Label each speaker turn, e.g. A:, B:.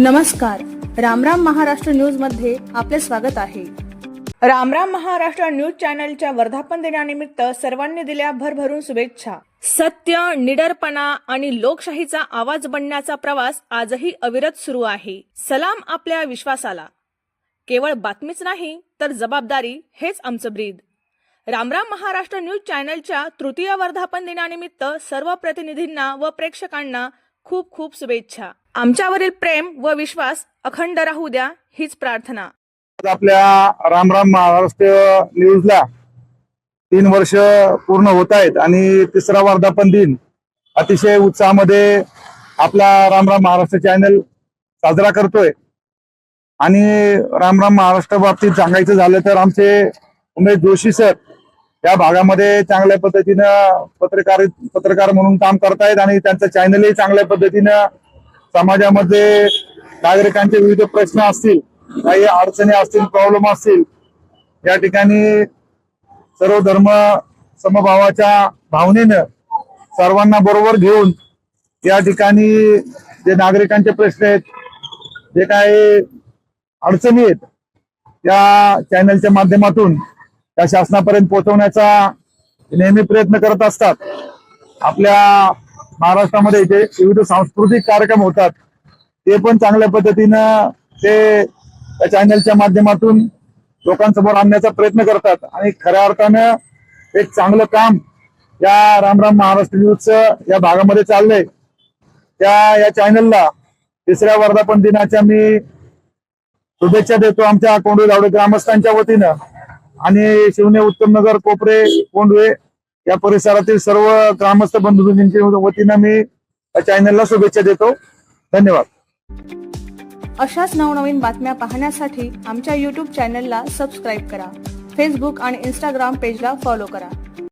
A: नमस्कार. रामराम महाराष्ट्र न्यूजमध्ये आपले स्वागत आहे. रामराम महाराष्ट्र न्यूज चॅनलच्या वर्धापन दिनानिमित्त सर्वांनी दिल्या भरभरून शुभेच्छा. सत्य निडरपणा आणि लोकशाहीचा आवाज बनण्याचा प्रवास आजही अविरत सुरू आहे. सलाम आपल्या विश्वासाला. केवळ बातमीच नाही तर जबाबदारी हेच आमचं ब्रीद. रामराम महाराष्ट्र न्यूज चॅनलच्या तृतीय वर्धापन दिनानिमित्त सर्व प्रतिनिधींना व प्रेक्षकांना खूप खूप शुभेच्छा. आमच्यावरील प्रेम व विश्वास अखंड राहू द्या हीच प्रार्थना.
B: आपल्या राम राम महाराष्ट्र न्यूजला तीन वर्ष पूर्ण होत आहेत आणि तिसरा वर्धापन दिन. अतिशय उत्साहामध्ये आपला राम राम महाराष्ट्र चॅनल साजरा करतोय. आणि राम राम महाराष्ट्र बाबतीत सांगायचं झालं तर आमचे उमेश जोशी सर या भागामध्ये चांगल्या पद्धतीनं पत्रकार पत्रकार म्हणून काम करतायत आणि त्यांचं चॅनलही चांगल्या पद्धतीनं समाजामध्ये नागरिकांचे विविध प्रश्न असतील काही अडचणी असतील प्रॉब्लेम असतील या ठिकाणी सर्व धर्म समभावाच्या भावनेनं सर्वांना बरोबर घेऊन या ठिकाणी जे नागरिकांचे प्रश्न आहेत जे काही अडचणी आहेत त्या चॅनलच्या माध्यमातून त्या शासनापर्यंत पोहोचवण्याचा नेहमी प्रयत्न करत असतात. आपल्या महाराष्ट्रामध्ये इथे विविध सांस्कृतिक कार्यक्रम होतात ते पण चांगल्या पद्धतीनं ते त्या चॅनलच्या माध्यमातून लोकांसमोर आणण्याचा प्रयत्न करतात. आणि खऱ्या अर्थानं एक चांगलं काम या रामराम महाराष्ट्र न्यूजचं या भागामध्ये चाललंय. त्या या चॅनलला तिसऱ्या वर्धापन दिनाच्या मी शुभेच्छा देतो आमच्या कोंडवे धावडे ग्रामस्थांच्या वतीनं. आणि शिवने उत्तमनगर कोपरे कोंडवे या परिसरातील सर्व ग्रामस्थ बंधूंच्या वतीनं मी चॅनलला शुभेच्छा देतो. धन्यवाद.
A: अशाच नवनवीन बातम्या पाहण्यासाठी आमच्या यूट्यूब चॅनलला सबस्क्राईब करा. फेसबुक आणि इंस्टाग्राम पेजला फॉलो करा.